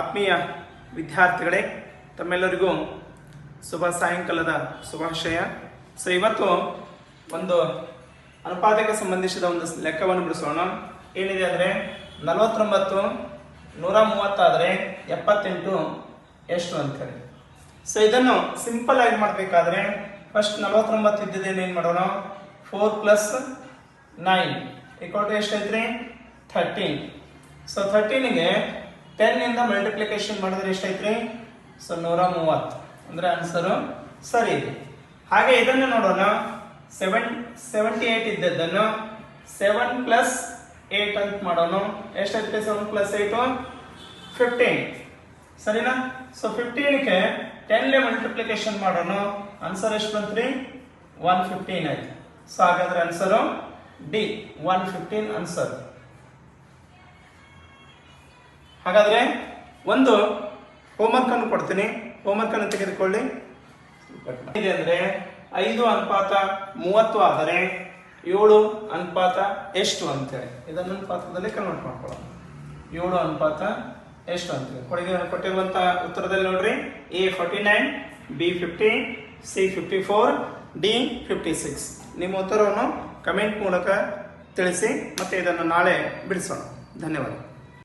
ಆತ್ಮೀಯ ವಿದ್ಯಾರ್ಥಿಗಳೇ, ತಮ್ಮೆಲ್ಲರಿಗೂ ಶುಭ ಸಾಯಂಕಾಲದ ಶುಭಾಶಯ. ಸೊ ಇವತ್ತು ಒಂದು ಅನುಪಾತಕ್ಕೆ ಸಂಬಂಧಿಸಿದ ಒಂದು ಲೆಕ್ಕವನ್ನು ಬಿಡಿಸೋಣ. ಏನಿದೆ ಅಂದರೆ, ನಲವತ್ತೊಂಬತ್ತು ನೂರ ಮೂವತ್ತಾದರೆ ಎಪ್ಪತ್ತೆಂಟು ಎಷ್ಟು ಅಂತೇಳಿ ಸೊ ಇದನ್ನು ಸಿಂಪಲ್ ಆಗಿ ಮಾಡಬೇಕಾದ್ರೆ ಫಸ್ಟ್ ನಲವತ್ತೊಂಬತ್ತು ಇದ್ದಿದ್ದೇನೆ ಏನು ಮಾಡೋಣ? ಫೋರ್ ಪ್ಲಸ್ ನೈನ್ ಟು ಎಷ್ಟೈತ್ರಿ ಥರ್ಟೀನ್ ಸೊ ಥರ್ಟೀನಿಗೆ ಟೆನ್ನಿಂದ ಮಲ್ಟಿಪ್ಲಿಕೇಶನ್ ಮಾಡಿದ್ರೆ ಎಷ್ಟೈತ್ರಿ ಸೊ ನೂರ ಮೂವತ್ತು ಅಂದ್ರೆ ಆನ್ಸರು ಸರಿ ಇದೆ. ಹಾಗೆ ಇದನ್ನು ನೋಡೋಣ. ಸೆವೆನ್ ಸೆವೆಂಟಿ ಏಟ್ ಇದ್ದದ್ದನ್ನು ಸೆವೆನ್ ಪ್ಲಸ್ ಏಟ್ ಅಂತ ಮಾಡೋಣ. ಎಷ್ಟೈತ್ರಿ ಸೆವೆನ್ ಪ್ಲಸ್ ಏಟು ಫಿಫ್ಟೀನ್ ಸರಿನಾ? ಸೊ ಫಿಫ್ಟೀನ್ಗೆ ಟೆನ್ಲೆ ಮಲ್ಟಿಪ್ಲಿಕೇಶನ್ ಮಾಡೋಣ. ಆನ್ಸರ್ ಎಷ್ಟು ಬಂತ್ರಿ? ಒನ್ ಫಿಫ್ಟೀನ್ ಆಯ್ತು. ಸೊ ಹಾಗಾದ್ರೆ answer D one fifteen answer ಹಾಗಾದ್ರೆ ಒಂದು ಹೋಮ್ವರ್ಕ್ ಅನ್ನು ಕೊಡ್ತೀನಿ. ಹೋಮ್ವರ್ಕ್ ಅನ್ನು ತೆಗೆದುಕೊಳ್ಳಿ. ಇದೆ ಅಂದ್ರೆ ಐದು ಅನುಪಾತ ಮೂವತ್ತು ಆದರೆ ಏಳು ಅನುಪಾತ ಎಷ್ಟು ಅಂತೇಳಿ. ಇದನ್ನು ಅನುಪಾತದಲ್ಲಿ ಕನ್ವರ್ಟ್ ಮಾಡ್ಕೊಳ್ಳೋಣ. ಏಳು ಅನುಪಾತ ಎಷ್ಟು ಅಂತೇಳಿ. ಕೊಡುಗೆ ಕೊಟ್ಟಿರುವಂತ ಉತ್ತರದಲ್ಲಿ ನೋಡ್ರಿ. A forty nine B fifty C fifty four D fifty six ನಿಮ್ಮ ಉತ್ತರವನ್ನು ಕಮೆಂಟ್ ಮೂಲಕ ತಿಳಿಸಿ ಮತ್ತೆ ಇದನ್ನು ನಾಳೆ ಬಿಡಿಸೋಣ. ಧನ್ಯವಾದ.